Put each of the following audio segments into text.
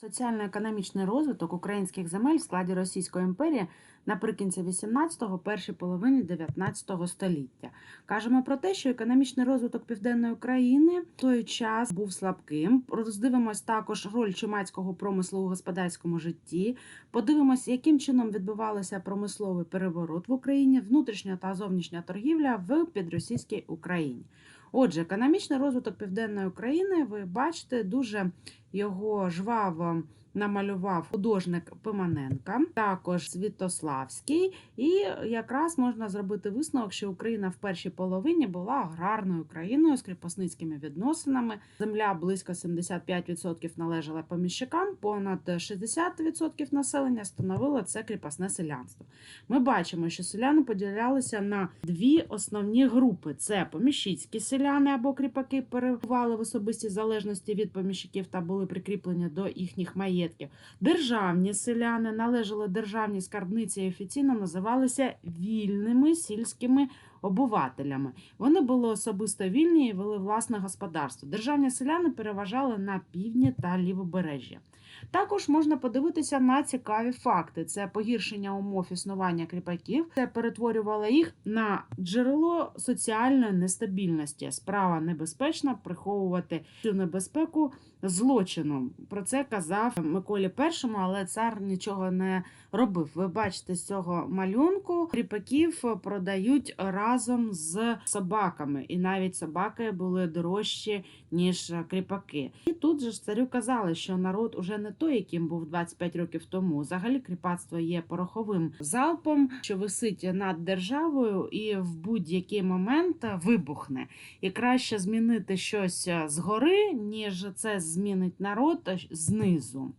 Соціально-економічний розвиток українських земель в складі Російської імперії наприкінці 18-го, першій половині 19-го століття. Кажемо про те, що економічний розвиток південної України в той час був слабким. Роздивимось також роль чумацького промислу у господарському житті. Подивимось, яким чином відбувався промисловий переворот в Україні, внутрішня та зовнішня торгівля в підросійській Україні. Отже, економічний розвиток південної України, ви бачите, дуже його жваво намалював художник Пиманенка, також Світославський. І якраз можна зробити висновок, що Україна в першій половині була аграрною країною з кріпосницькими відносинами. Земля близько 75% належала поміщикам, понад 60% населення становило це кріпосне селянство. Ми бачимо, що селяни поділялися на дві основні групи: це поміщицькі селяни або кріпаки перебували в особистій залежності від поміщиків та були прикріплені до їхніх маєтків. Державні селяни належали державній скарбниці і офіційно називалися вільними сільськими обувателями. Вони були особисто вільні і вели власне господарство. Державні селяни переважали на півдні та лівобережжя. Також можна подивитися на цікаві факти: це погіршення умов існування кріпаків, це перетворювало їх на джерело соціальної нестабільності. Справа небезпечна приховувати цю небезпеку злочином. Про це казав Миколі І, але цар нічого не робив. Ви бачите з цього малюнку кріпаків продають разом з собаками, і навіть собаки були дорожчі ніж кріпаки. І тут же ж царю казали, що народ уже не той, яким був 25 років тому. Взагалі кріпацтво є пороховим залпом, що висить над державою, і в будь-який момент вибухне. І краще змінити щось згори, ніж це змінить народ знизу.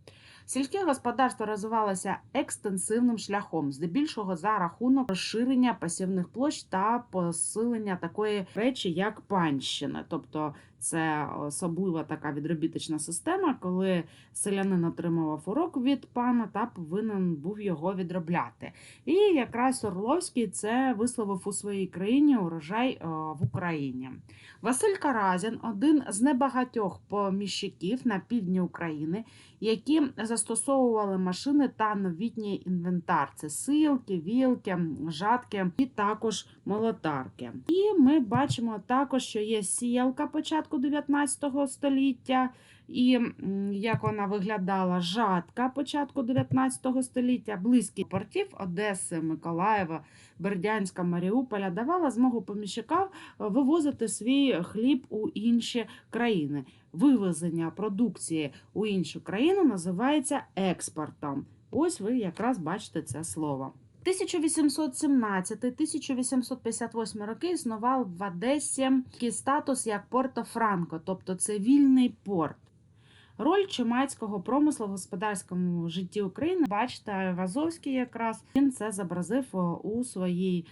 Сільське господарство розвивалося екстенсивним шляхом, здебільшого за рахунок розширення пасівних площ та посилення такої речі, як панщина. Тобто це особлива така відробіточна система, коли селянин отримував урок від пана та повинен був його відробляти. І якраз Орловський це висловив у своїй країні урожай е, в Україні. Василь Каразін один з небагатьох поміщиків на півдні України, які застосовували машини та новітній інвентар. Це силки, вілки, жатки і також молотарки. І ми бачимо також, що є сіялка початку 19 століття. І як вона виглядала жатка початку 19 століття, близькі портів Одеси, Миколаєва, Бердянська, Маріуполя давала змогу поміщикам вивозити свій хліб у інші країни. Вивезення продукції у іншу країну називається експортом. Ось ви якраз бачите це слово. 1817-1858 роки існував в Одесі такий статус як Порто Франко, тобто це вільний порт. Роль чумацького промислу в господарському житті України бачите, Вазовський якраз він це зобразив у своїй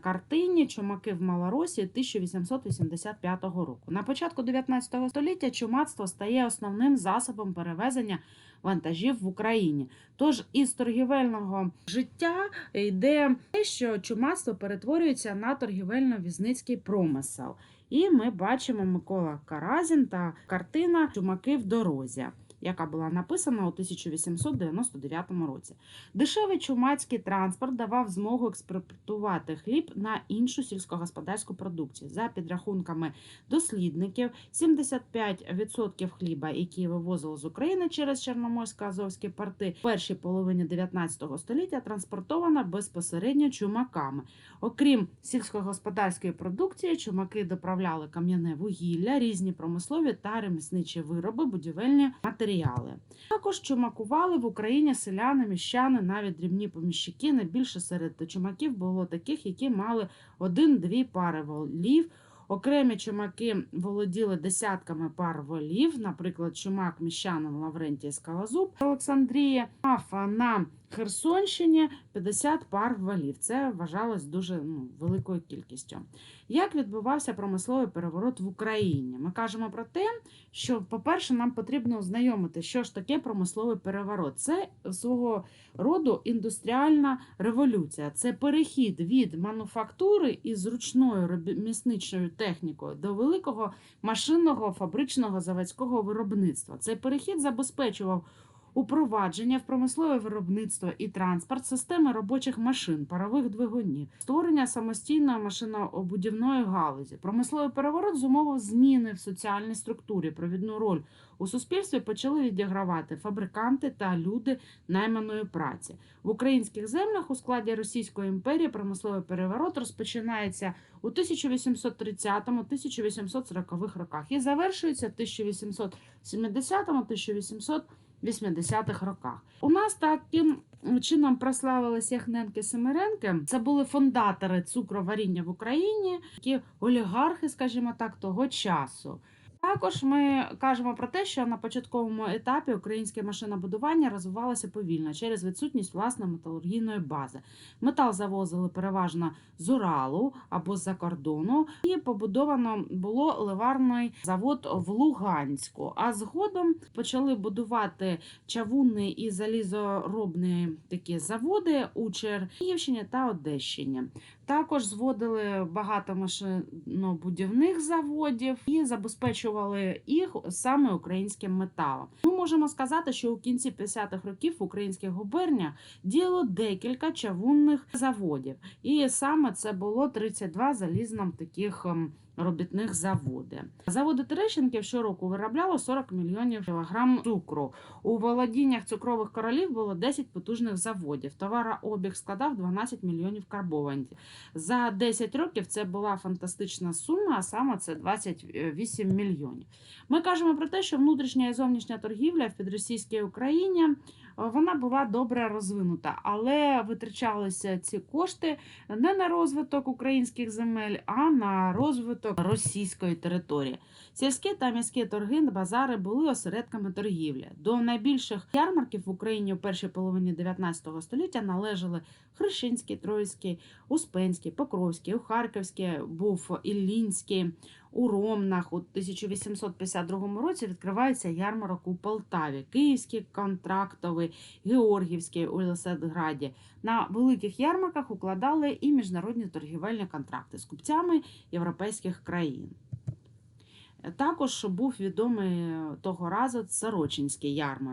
картині Чумаки в Малоросі 1885 року. На початку 19 століття чумацтво стає основним засобом перевезення вантажів в Україні. Тож із торгівельного життя йде те, що чумацтво перетворюється на торгівельно-візницький промисел. І ми бачимо Микола Каразін та картина Чумаки в дорозі яка була написана у 1899 році. Дешевий чумацький транспорт давав змогу експортувати хліб на іншу сільськогосподарську продукцію. За підрахунками дослідників, 75% хліба, які вивозили з України через Чорноморсько-Азовські порти, в першій половині 19 століття транспортована безпосередньо чумаками. Окрім сільськогосподарської продукції, чумаки доправляли кам'яне вугілля, різні промислові та ремісничі вироби, будівельні матеріали матеріали. Також чумакували в Україні селяни, міщани, навіть дрібні поміщики. Найбільше серед чумаків було таких, які мали один-дві пари волів. Окремі чумаки володіли десятками пар волів, наприклад, чумак міщанин Лаврентій Скалазуб Олександрія мав на Херсонщині 50 пар валів. Це вважалось дуже ну, великою кількістю. Як відбувався промисловий переворот в Україні? Ми кажемо про те, що, по-перше, нам потрібно ознайомити, що ж таке промисловий переворот. Це свого роду індустріальна революція, це перехід від мануфактури і зручною ремісничною технікою до великого машинного фабричного заводського виробництва. Цей перехід забезпечував упровадження в промислове виробництво і транспорт системи робочих машин, парових двигунів, створення самостійної машинобудівної галузі. Промисловий переворот зумовив зміни в соціальній структурі. Провідну роль у суспільстві почали відігравати фабриканти та люди найманої праці в українських землях у складі Російської імперії. Промисловий переворот розпочинається у 1830-1840 роках і завершується 1870-1880 80-х роках. У нас таким чином прославилися Яхненки Семеренки. Це були фондатори цукроваріння в Україні, які олігархи, скажімо так, того часу. Також ми кажемо про те, що на початковому етапі українське машинобудування розвивалося повільно через відсутність власної металургійної бази. Метал завозили переважно з Уралу або з-за кордону, і побудовано було ливарний завод в Луганську. А згодом почали будувати чавунні і залізоробні такі заводи у Чернігівщині та Одещині. Також зводили багато машинобудівних заводів і забезпечували їх саме українським металом. Ми можемо сказати, що у кінці 50-х років в українських губерніях діяло декілька чавунних заводів, і саме це було 32 залізно таких. Робітних заводи. Заводи Терещенків щороку виробляло 40 мільйонів кілограм цукру. У володіннях цукрових королів було 10 потужних заводів. Товарообіг складав 12 мільйонів карбованців. За 10 років це була фантастична сума, а саме це 28 мільйонів. Ми кажемо про те, що внутрішня і зовнішня торгівля в підросійській Україні вона була добре розвинута, але витрачалися ці кошти не на розвиток українських земель, а на розвиток російської території. Сільські та міські торги базари були осередками торгівлі. До найбільших ярмарків в Україні у першій половині 19 століття належали Хрещинський, Троїцький, Успенський, Покровський, Харківський був Іллінський. У Ромнах у 1852 році відкривається ярмарок у Полтаві, Київський контрактовий, Георгівський у Лисетграді. На великих ярмарках укладали і міжнародні торгівельні контракти з купцями європейських країн. Також був відомий того разу Сорочинський ярмарок.